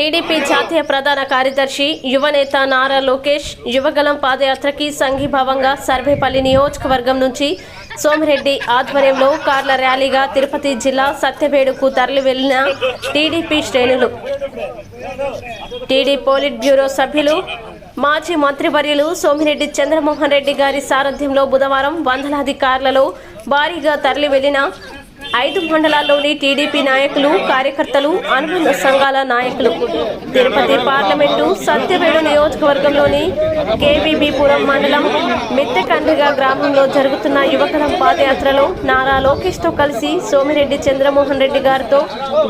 TDP జాతీయ ప్రధాన కార్యదర్శి యువనేత నారా లోకేష్ యువగలం పాదయాత్రకి సంఘీభావంగా సర్వేపల్లి నియోజకవర్గం నుంచి సోమిరెడ్డి ఆధ్వర్యంలో కార్ల ర్యాలీగా తిరుపతి జిల్లా సత్యవేడుకు తరలి వెళ్ళిన టీడీపీ శ్రేణులు. టీడీ పోలిట్ బ్యూరో సభ్యులు మాజీ మంత్రివర్యులు సోమిరెడ్డి చంద్రమోహన్ రెడ్డి గారి సారథ్యంలో బుధవారం వందలాది కార్లలో భారీగా తరలి వెళ్ళిన ఐదు మండలాల్లోని టీడీపీ నాయకులు కార్యకర్తలు అనుబంధ సంఘాల నాయకులు. తిరుపతి పార్లమెంటు సత్యవేడు నియోజకవర్గంలోని కేవీబీపురం మండలం మిత్తకండ్రిగా గ్రామంలో జరుగుతున్న యువకలం పాదయాత్రలో నారా లోకేష్తో కలిసి సోమిరెడ్డి చంద్రమోహన్ రెడ్డి గారితో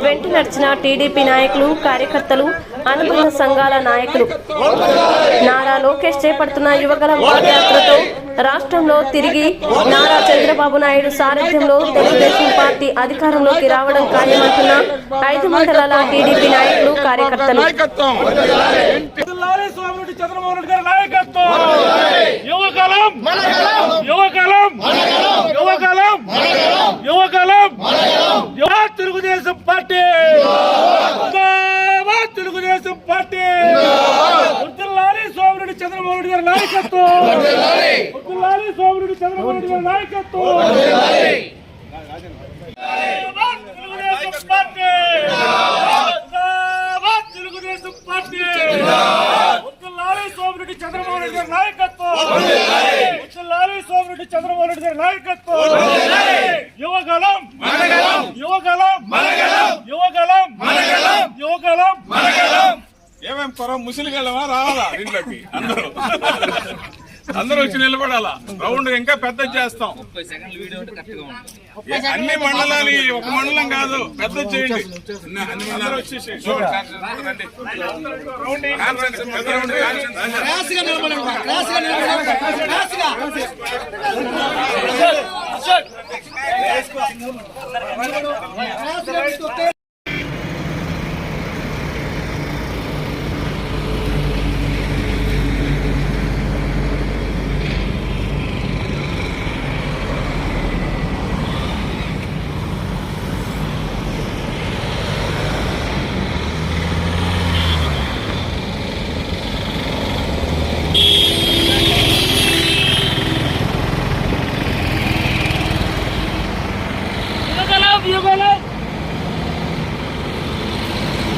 వెంట నడిచిన టీడీపీ నాయకులు కార్యకర్తలు అనుబంధ సంఘాల నాయకులు. నారా లోకేష్ చేపడుతున్న యువగలం పాదయాత్రతో రాష్ట్రంలో తిరిగి నారా చంద్రబాబు నాయుడు సారథ్యంలో తెలుగుదేశం పార్టీ అధికారంలోకి రావడం ఖాయమంటున్న ఐదు మండలాల టీడీపీ నాయకులు కార్యకర్తలు. చంద్రబాబు నాయుడు గారి నాయకత్వం. యువకాలం యువకాలం యువకాలం యువ తెలుగుదేశం పార్టీ జిందాబాద్ తెలుగుదేశం పార్టీ లారీ స్వామి చంద్రబాబు నాయుడు గారి నాయకత్వం! లారీ స్వామి చంద్రబాబు నాయుడు గారి నాయకత్వం! తెలుగుదేశం పార్టీ! లారీ సోమిరెడ్డి చంద్రబాబు నాయుడు గారి నాయకత్వం! లారీ సోమిరెడ్డి చంద్రబాబు నాయుడు గారి నాయకత్వం! యువగలం యువగలం యువగలం యువగలం ఏమేం పొర? ముసిలిగలమా? రావాలా దీంట్లోకి అందరూ? అందరూ వచ్చి నిలబడాలా? రౌండ్ ఇంకా పెద్ద చేస్తాం. అన్ని మండలాలు ఒక మండలం కాదు. పెద్ద చేయండి. అందరూ Yürü lan!